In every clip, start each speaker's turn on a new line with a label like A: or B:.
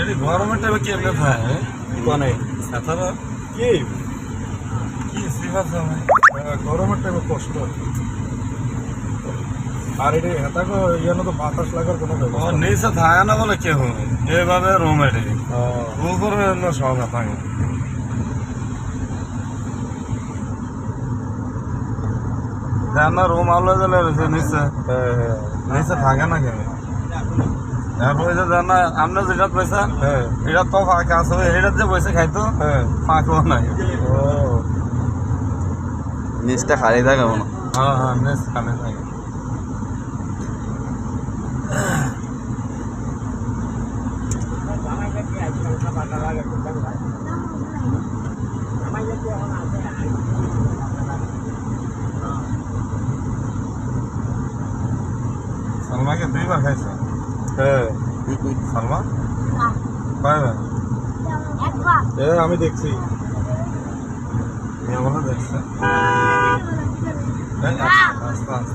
A: এটি গরমের টাইমে কেমনে থাকে
B: কোনে
A: সাঁতারা?
B: কি?
A: কি সিফার সময়
B: গরমের টাইমে কষ্ট। আর এটি হেতাকে ইয়ানো তো বাতাস লাগার কোনো ব্যবস্থা
A: নিচে থাকে না বলে কেউ এভাবে রুম এটি। উপরে সব থাকে না রুম আলো জ্বলে রয়েছে নিচে।
B: হ্যাঁ, হ্যাঁ,
A: নিচে থাকে না কেউ। তারপরে যে জানা আমরা যেটা পয়সা
B: হ্যাঁ,
A: এটা তো ফাঁকা আছে। এটার যে পয়সা খাইতো
B: হ্যাঁ।
A: ফাঁকও নাই।
B: ও,
C: নিচটা খালি থাকে মনে হ্যাঁ।
A: হ্যাঁ নিচ খানে থাকে। সালমাকে দুইবার খাইছে
B: হ্যাঁ।
A: সালমা? কয়বার
B: এ আমি দেখছি।
A: মেয়ে বলে দেখছে। আস্তে আস্তে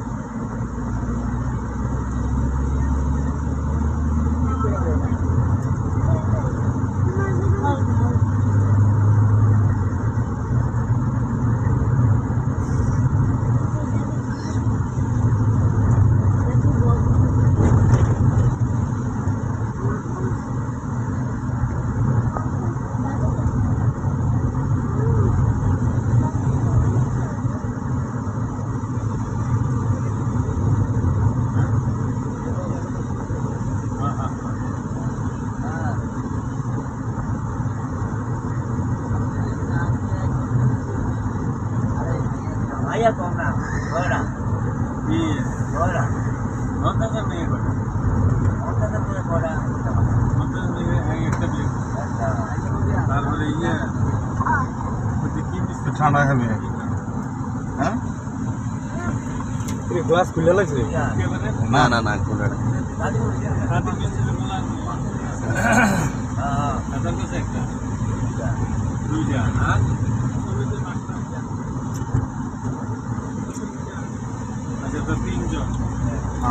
A: ঠান্ডা খাবি হ্যাঁ
B: এ গ্লাস খুলে লাগছে
C: না না না খুলে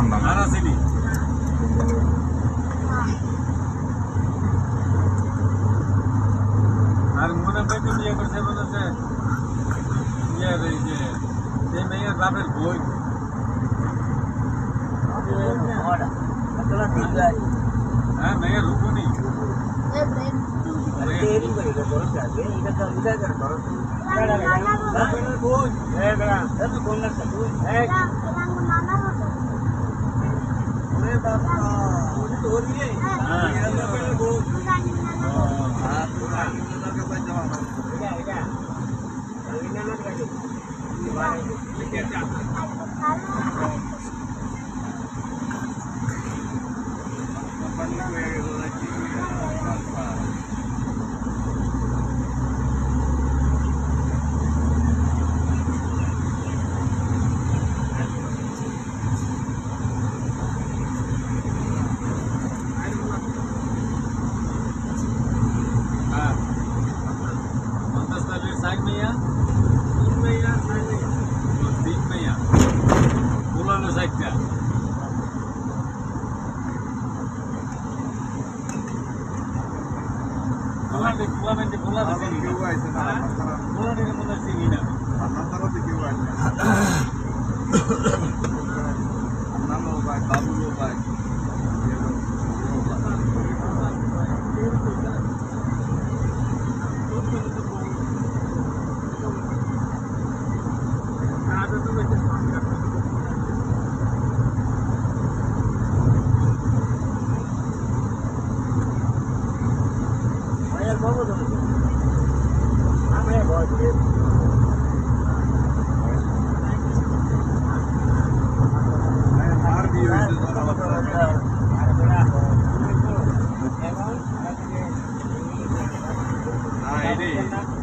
C: না।
A: ঠান্ডা
D: আর মনে হয় তো বিয়ে করছে বলেছে ইয়ে এই যে এই মেয়ের বাপের বই হ্যাঁ মেয়ের রূপনি ஆ পঞ্চাশ তালের সাইড মেয়া তিন মেয়া সাইড মেয়া তিন মেয়া পুরানো সাইডটা। মনে চিনি না
E: আমাকে না।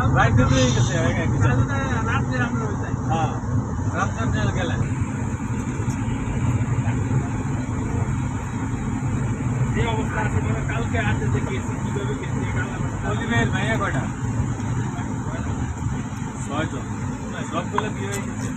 F: হইল রাত্রে তো হয়ে গেছে এক বিচার। হ্যাঁ রাত্রে গেলেন। যে অবস্থা আছে কালকে আছে যে কেসি কীভাবে কেসি অলিভের ভাইয়া কয়টা? ছয়জন। সবগুলো বিয়ে হয়ে গেছে